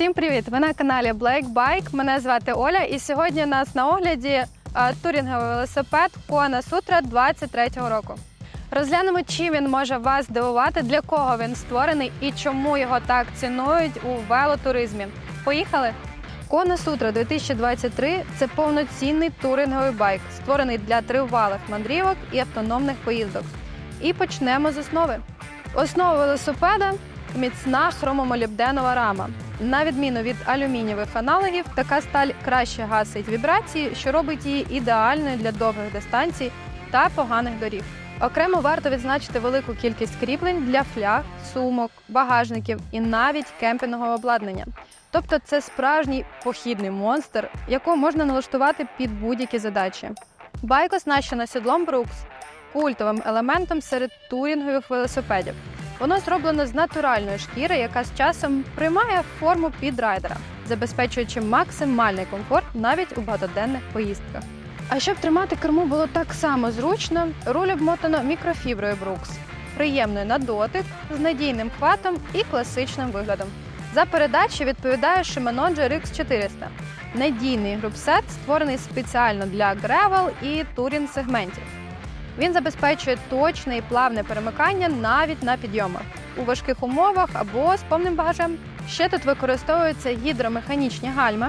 Всім привіт! Ви на каналі Black Bike. Мене звати Оля, і сьогодні у нас на огляді е, турінговий велосипед Kona Sutra 23-го року. Розглянемо, чим він може вас здивувати, для кого він створений і чому його так цінують у велотуризмі. Поїхали! Kona Sutra 2023 – це повноцінний туринговий байк, створений для тривалих мандрівок і автономних поїздок. І почнемо з основи. Основа велосипеда міцна хромомолібденова рама. На відміну від алюмінієвих аналогів, така сталь краще гасить вібрації, що робить її ідеальною для довгих дистанцій та поганих доріг. Окремо варто відзначити велику кількість кріплень для фляг, сумок, багажників і навіть кемпінгового обладнання. Тобто це справжній похідний монстр, якого можна налаштувати під будь-які задачі. Байк оснащено сідлом Брукс, культовим елементом серед турінгових велосипедів. Воно зроблено з натуральної шкіри, яка з часом приймає форму підрайдера, забезпечуючи максимальний комфорт навіть у багатоденних поїздках. А щоб тримати керму було так само зручно, руль обмотано мікрофіброю Brooks, приємною на дотик, з надійним хватом і класичним виглядом. За передачі відповідає Shimano GRX 400 надійний групсет, створений спеціально для гревел і турінг сегментів. Він забезпечує точне і плавне перемикання навіть на підйомах у важких умовах або з повним багажем. Ще тут використовуються гідромеханічні гальми,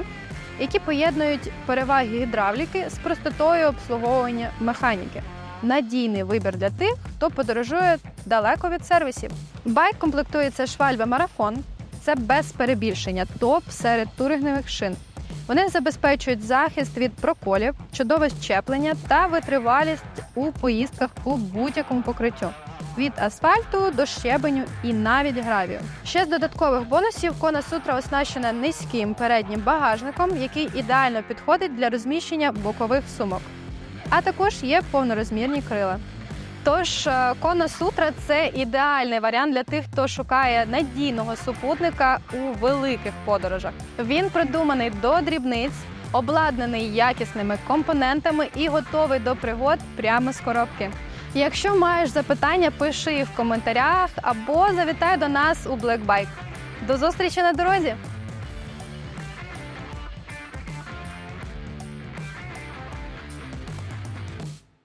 які поєднують переваги гідравліки з простотою обслуговування механіки. Надійний вибір для тих, хто подорожує далеко від сервісів. Байк комплектується швальби марафон. Це без перебільшення топ серед турингових шин. Вони забезпечують захист від проколів, чудове щеплення та витривалість у поїздках по будь-якому покриттю. Від асфальту до щебеню і навіть гравію. Ще з додаткових бонусів Kona Sutra оснащена низьким переднім багажником, який ідеально підходить для розміщення бокових сумок. А також є повнорозмірні крила. Тож е, Kona Sutra – це ідеальний варіант для тих, хто шукає надійного супутника у великих подорожах. Він придуманий до дрібниць, обладнаний якісними компонентами і готовий до пригод прямо з коробки. Якщо маєш запитання, пиши в коментарях або завітай до нас у Black Bike. До зустрічі на дорозі!